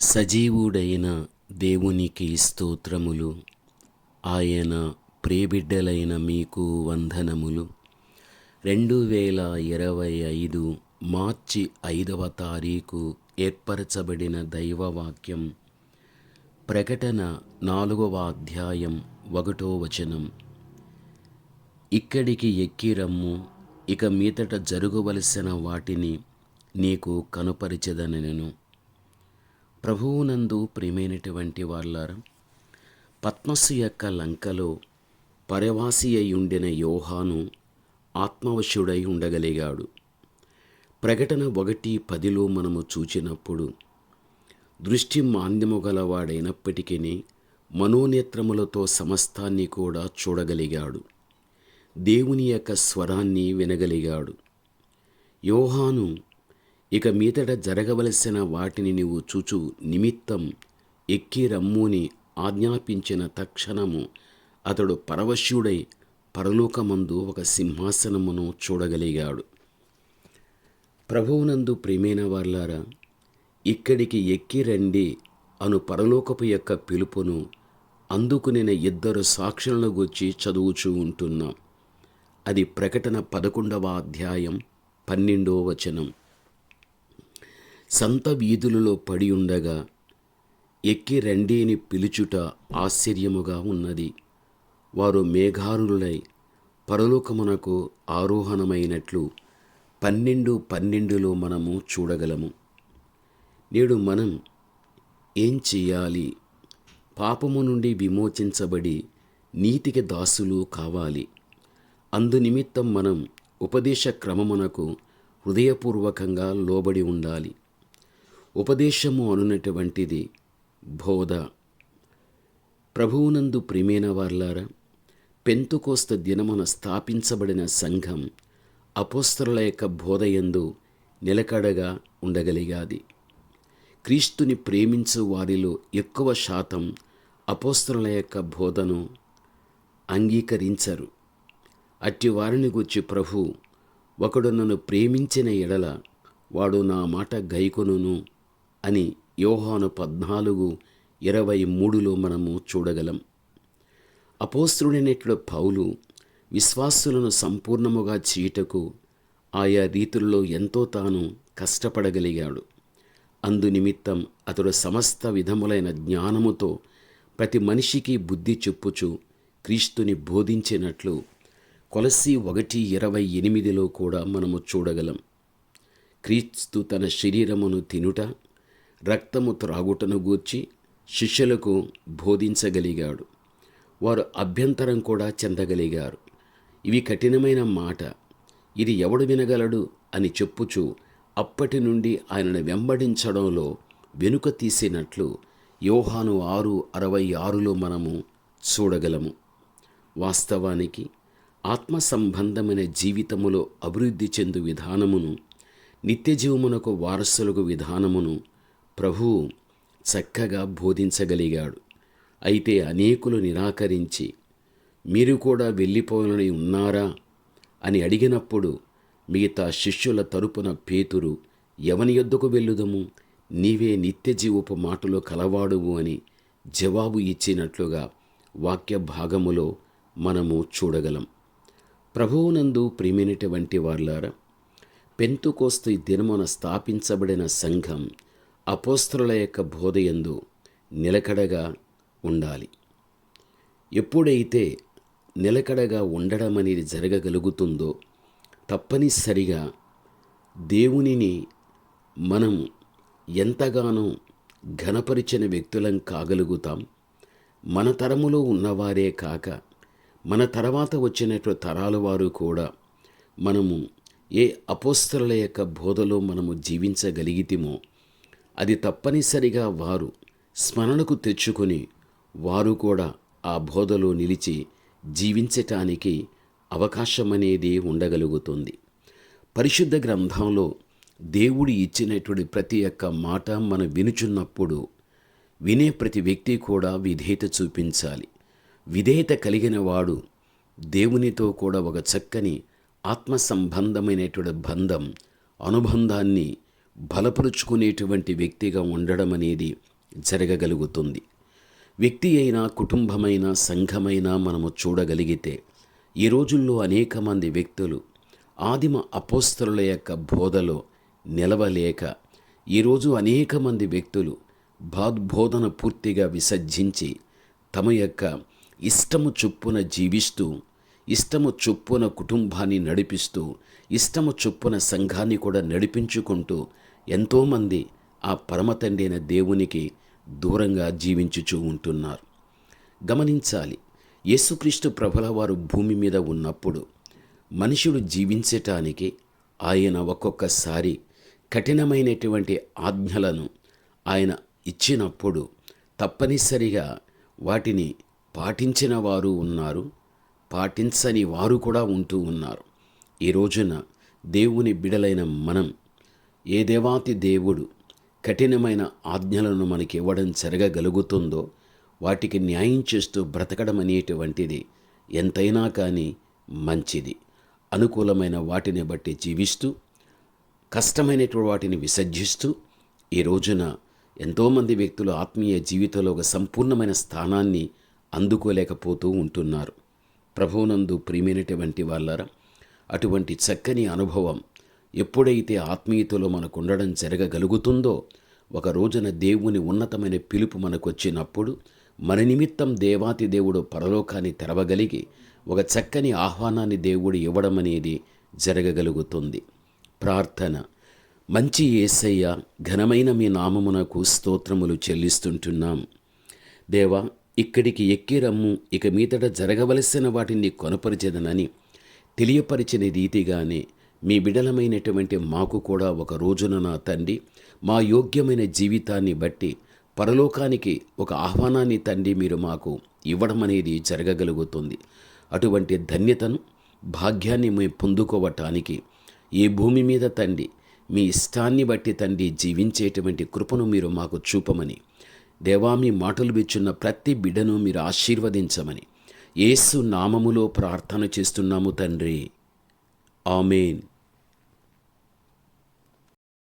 సజీవుడైన దేవునికి స్తోత్రములు ఆయన ప్రేబిడ్డలైన మీకు వందనములు. రెండు వేల ఇరవై ఐదు మార్చి ఐదవ తారీఖు ఏర్పరచబడిన దైవవాక్యం ప్రకటన నాలుగవ అధ్యాయం ఒకటో వచనం. ఇక్కడికి ఎక్కి రమ్ము ఇక మీదట జరగవలసిన వాటిని నీకు కనుపరిచెదనెను. ప్రభువునందు ప్రియమైనటువంటి వాళ్ళారా పద్మసు యొక్క లంకలో పరవాసి అయి ఉండిన యోహాను ఆత్మవశుడై ఉండగలిగాడు. ప్రకటన ఒకటి పదిలో మనము చూచినప్పుడు దృష్టి మాంద్యము గలవాడైనప్పటికీ మనోనేత్రములతో సమస్తాన్ని కూడా చూడగలిగాడు. దేవుని యొక్క స్వరాన్ని వినగలిగాడు. యోహాను ఇక మీదట జరగవలసిన వాటిని నీవు చూచు నిమిత్తం ఎక్కి రమ్ముని ఆజ్ఞాపించిన తక్షణము అతడు పరవశ్యుడై పరలోకమందు ఒక సింహాసనమును చూడగలిగాడు. ప్రభువునందు ప్రేమైన వార్లారా ఇక్కడికి ఎక్కి రండి అను పరలోకపు యొక్క పిలుపును అందుకునిన ఇద్దరు సాక్షులను గుర్చి చదువుచూ ఉంటున్నాం. అది ప్రకటన పదకొండవ అధ్యాయం పన్నెండవ వచనం. సంత వీధులలో పడి ఉండగా ఎక్కి రండిని పిలుచుట ఆశ్చర్యముగా ఉన్నది. వారు మేఘారులై పరలోకమునకు ఆరోహణమైనట్లు పన్నెండు పన్నెండులో మనము చూడగలము. నేడు మనం ఏం చేయాలి? పాపము నుండి విమోచించబడి నీతికి దాసులు కావాలి. అందునిమిత్తం మనం ఉపదేశ క్రమమునకు హృదయపూర్వకంగా లోబడి ఉండాలి. ఉపదేశము అనునటువంటిది బోధ. ప్రభువునందు ప్రియమైన వార్లారా పెంతుకోస్త దినమున స్థాపించబడిన సంఘం అపోస్తరుల యొక్క బోధయందు నిలకడగా ఉండగలిగాది. క్రీస్తుని ప్రేమించు వారిలో ఎక్కువ శాతం అపోస్తరుల యొక్క బోధను అంగీకరించరు. అట్టి వారిని గుర్చి ప్రభు ఒకడు నన్ను ప్రేమించిన ఎడల వాడు నా మాట గైకొనును. అని యోహాను పద్నాలుగు ఇరవై మూడులో మనము చూడగలం. అపోస్తుడైనట్లు పౌలు విశ్వాసులను సంపూర్ణముగా చీటకు ఆయా రీతుల్లో ఎంతో తాను కష్టపడగలిగాడు. అందునిమిత్తం అతడు సమస్త విధములైన జ్ఞానముతో ప్రతి మనిషికి బుద్ధి చెప్పుచు క్రీస్తుని బోధించినట్లు కొలసి ఒకటి ఇరవై ఎనిమిదిలో కూడా మనము చూడగలం. క్రీస్తు తన శరీరమును తినుట రక్తము త్రాగుటను గూర్చి శిష్యులకు బోధించగలిగాడు. వారు అభ్యంతరం కూడా చెందగలిగారు. ఇవి కఠినమైన మాట. ఇది ఎవడు వినగలడు అని చెప్పుచు అప్పటి నుండి ఆయనను వెంబడించడంలో వెనుక తీసినట్లు యోహాను ఆరు అరవై ఆరులో మనము చూడగలము. వాస్తవానికి ఆత్మ సంబంధమైన జీవితములో అభివృద్ధి చెందు విధానమును నిత్యజీవమునకు వారసులకు విధానమును ప్రభువు చక్కగా బోధించగలిగాడు. అయితే అనేకులు నిరాకరించి మీరు కూడా వెళ్ళిపోవాలని ఉన్నారా? అని అడిగినప్పుడు మిగతా శిష్యుల తరపున పేతురు ఎవని యొద్దకు వెళ్ళుదము? నీవే నిత్యజీవపు మాటలో కలవాడువు అని జవాబు ఇచ్చినట్లుగా వాక్య భాగములో మనము చూడగలం. ప్రభువునందు ప్రియమైనటువంటి వార్లారా పెంతుకోస్తు దినమున స్థాపించబడిన సంఘం అపోస్తరుల యొక్క బోధయందు నిలకడగా ఉండాలి. ఎప్పుడైతే నిలకడగా ఉండడం అనేది జరగగలుగుతుందో తప్పనిసరిగా దేవునిని మనం ఎంతగానో ఘనపరిచిన వ్యక్తులం కాగలుగుతాం. మన తరములో ఉన్నవారే కాక మన తర్వాత వచ్చినట్లు తరాల వారు కూడా మనము ఏ అపోస్తల యొక్క బోధలో మనము జీవించగలిగితేమో అది తప్పనిసరిగా వారు స్మరణకు తెచ్చుకొని వారు కూడా ఆ బోధలో నిలిచి జీవించటానికి అవకాశమనేది ఉండగలుగుతుంది. పరిశుద్ధ గ్రంథంలో దేవుడు ఇచ్చినటువంటి ప్రతి ఒక్క మాట మనం వినుచున్నప్పుడు వినే ప్రతి వ్యక్తి కూడా విధేయత చూపించాలి. విధేయత కలిగిన వాడు దేవునితో కూడా ఒక చక్కని ఆత్మ సంబంధమైనటువంటి బంధం అనుబంధాన్ని బలపరుచుకునేటువంటి వ్యక్తిగా ఉండడం అనేది జరగగలుగుతుంది. వ్యక్తి అయినా కుటుంబమైనా సంఘమైనా మనము చూడగలిగితే ఈ రోజుల్లో అనేక మంది వ్యక్తులు ఆదిమ అపోస్తరుల యొక్క బోధలో నిలవలేక ఈరోజు అనేక మంది వ్యక్తులు భాద్బోధన పూర్తిగా విసర్జించి తమ యొక్క ఇష్టము చొప్పున జీవిస్తూ ఇష్టము చొప్పున కుటుంబాన్ని నడిపిస్తూ ఇష్టము చొప్పున సంఘాన్ని కూడా నడిపించుకుంటూ ఎంతోమంది ఆ పరమ తండ్రి అయిన దేవునికి దూరంగా జీవించుచూ ఉంటున్నారు. గమనించాలి యేసుక్రీస్తు ప్రభుల వారు భూమి మీద ఉన్నప్పుడు మనుషుడు జీవించటానికి ఆయన ఒక్కొక్కసారి కఠినమైనటువంటి ఆజ్ఞలను ఆయన ఇచ్చినప్పుడు తప్పనిసరిగా వాటిని పాటించిన వారు ఉన్నారు పాటించని వారు కూడా ఉంటూ ఉన్నారు. ఈ రోజున దేవుని బిడలైన మనం ఏ దేవాతి దేవుడు కఠినమైన ఆజ్ఞలను మనకి ఇవ్వడం జరగగలుగుతుందో వాటికి న్యాయం చేస్తూ బ్రతకడం అనేటువంటిది ఎంతైనా కానీ మంచిది. అనుకూలమైన వాటిని బట్టి జీవిస్తూ కష్టమైనటువంటి వాటిని విసర్జిస్తూ ఈ రోజున ఎంతోమంది వ్యక్తులు ఆత్మీయ జీవితంలో ఒక సంపూర్ణమైన స్థానాన్ని అందుకోలేకపోతూ ఉంటున్నారు. ప్రభువునందు ప్రియమైనటువంటి వాళ్ళరా అటువంటి చక్కని అనుభవం ఎప్పుడైతే ఆత్మీయతలో మనకు ఉండడం జరగగలుగుతుందో ఒక రోజున దేవుని ఉన్నతమైన పిలుపు మనకొచ్చినప్పుడు మన నిమిత్తం దేవాతి దేవుడు పరలోకాన్ని తెరవగలిగి ఒక చక్కని ఆహ్వానాన్ని దేవుడు ఇవ్వడం అనేది జరగగలుగుతుంది. ప్రార్థన. మంచి ఏసయ్య ఘనమైన మీ నామమునకు స్తోత్రములు చెల్లిస్తుంటున్నాం. దేవా ఇక్కడికి ఎక్కి రమ్ము ఇక మీదట జరగవలసిన వాటిని కొనపరిచెదనని తెలియపరిచిన రీతిగానే మీ బిడలమైనటువంటి మాకు కూడా ఒక రోజున నా తండ్రి మా యోగ్యమైన జీవితాన్ని బట్టి పరలోకానికి ఒక ఆహ్వానాన్ని తండ్రి మీరు మాకు ఇవ్వడం అనేది జరగగలుగుతుంది. అటువంటి ధన్యతను భాగ్యాన్ని మేము పొందుకోవటానికి ఏ భూమి మీద తండ్రి మీ ఇష్టాన్ని బట్టి తండ్రి జీవించేటువంటి కృపను మీరు మాకు చూపమని దేవా మీ మాటలు విచ్చున్న ప్రతి బిడ్డను మీరు ఆశీర్వదించమని ఏసు నామములో ప్రార్థన చేస్తున్నాము తండ్రి. Amen.